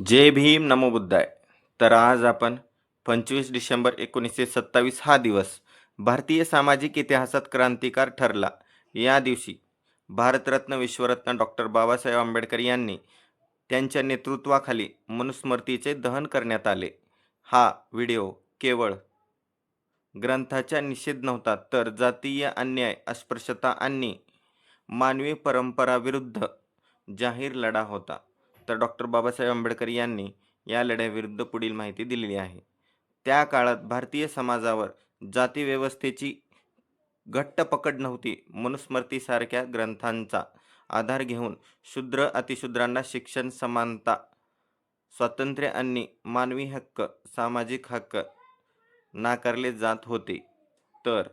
जय भीम नमो बुद्धाय. तर आज आपण पंचवीस डिसेंबर एकोणीसशे सत्तावीस हा दिवस भारतीय सामाजिक इतिहासात क्रांतिकार ठरला. या दिवशी भारतरत्न विश्वरत्न डॉक्टर बाबासाहेब आंबेडकर यांनी त्यांच्या नेतृत्वाखाली मनुस्मृतीचे दहन करण्यात आले. हा व्हिडिओ केवळ ग्रंथाचा निषेध नव्हता तर जातीय अन्याय अस्पृश्यता आणि मानवी परंपराविरुद्ध जाहीर लढा होता. तर डॉक्टर बाबासाहेब आंबेडकर यांनी या लढ्याविरुद्ध पुढील माहिती दिलेली आहे. त्या काळात भारतीय समाजावर जातीव्यवस्थेची घट्ट पकड नव्हती. मनुस्मृतीसारख्या ग्रंथांचा आधार घेऊन शूद्र अतिशूद्रांना शिक्षण समानता स्वातंत्र्य आणि मानवी हक्क सामाजिक हक्क नाकारले जात होते. तर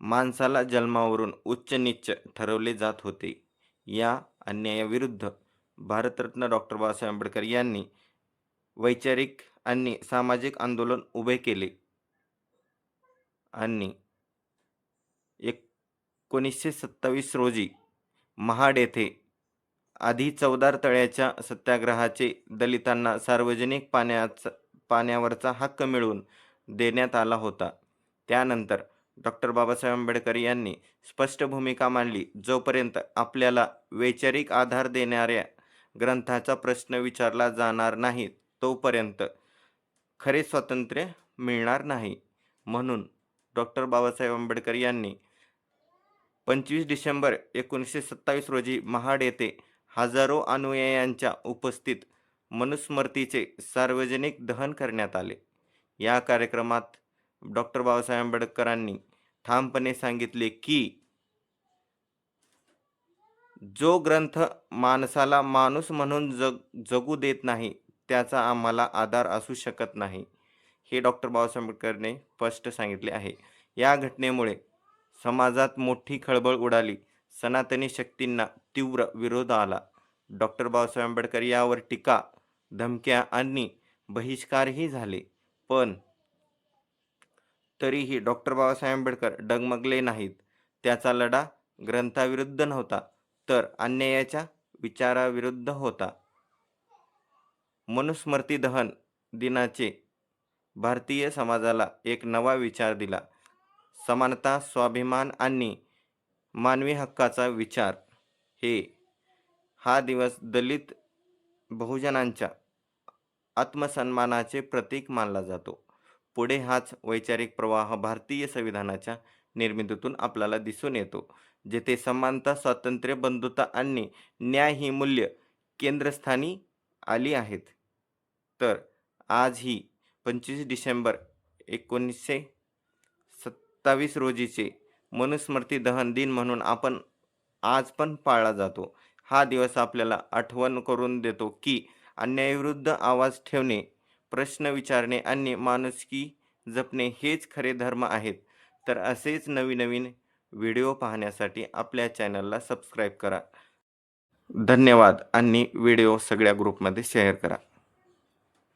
माणसाला जन्मावरून उच्च नीच ठरवले जात होते. या अन्यायाविरुद्ध भारतरत्न डॉक्टर बाबासाहेब आंबेडकर यांनी वैचारिक आणि सामाजिक आंदोलन उभे केले. आणि एकोणीसशे सत्तावीस रोजी महाड येथे आधी चौदार तळ्याच्या सत्याग्रहाचे दलितांना सार्वजनिक पाण्याचा पाण्यावरचा हक्क मिळवून देण्यात आला होता. त्यानंतर डॉक्टर बाबासाहेब आंबेडकर यांनी स्पष्ट भूमिका मांडली जोपर्यंत आपल्याला वैचारिक आधार देणाऱ्या ग्रंथाचा प्रश्न विचारला जाणार नाही तोपर्यंत खरे स्वातंत्र्य मिळणार नाही. म्हणून डॉक्टर बाबासाहेब आंबेडकर यांनी पंचवीस डिसेंबर एकोणीसशे सत्तावीस रोजी महाड येथे हजारो अनुयायांच्या उपस्थित मनुस्मृतीचे सार्वजनिक दहन करण्यात आले. या कार्यक्रमात डॉक्टर बाबासाहेब आंबेडकरांनी ठामपणे सांगितले की जो ग्रंथ माणसाला माणूस म्हणून जग जगू देत नाही त्याचा आम्हाला आधार असू शकत नाही हे डॉक्टर बाबासाहेब आंबेडकरने स्पष्ट सांगितले आहे. या घटनेमुळे समाजात मोठी खळबळ उडाली सनातनी शक्तींना तीव्र विरोध आला. डॉक्टर बाबासाहेब आंबेडकर यावर टीका धमक्या आणि बहिष्कारही झाले पण तरीही डॉक्टर बाबासाहेब आंबेडकर डगमगले नाहीत. त्याचा लढा ग्रंथाविरुद्ध नव्हता. तर अन्यायाच्या विचाराविरुद्ध होता. मनुस्मृती दहन दिनाचे भारतीय समाजाला एक नवा विचार दिला. समानता स्वाभिमान आणि मानवी हक्काचा विचार हे हा दिवस दलित बहुजनांच्या आत्मसन्मानाचे प्रतीक मानला जातो. पुढे हाच वैचारिक प्रवाह भारतीय संविधानाच्या निर्मितीतून आपल्याला दिसून येतो जेथे समानता स्वातंत्र्य बंधुता आणि न्याय ही मूल्य केंद्रस्थानी आली आहेत. तर आज ही पंचवीस डिसेंबर एकोणीसशे सत्तावीस रोजीचे मनुस्मृती दहन दिन म्हणून आपण आज पण पाळला जातो. हा दिवस आपल्याला आठवण करून देतो की अन्यायविरुद्ध आवाज ठेवणे प्रश्न विचारणे आणि माणुसकी जपणे हेच खरे धर्म आहेत. तर असेच नवीन नवीन व्हिडिओ पाहण्यासाठी आपल्या चॅनलला सबस्क्राईब करा. धन्यवाद आणि व्हिडिओ सगळ्या ग्रुपमध्ये शेअर करा.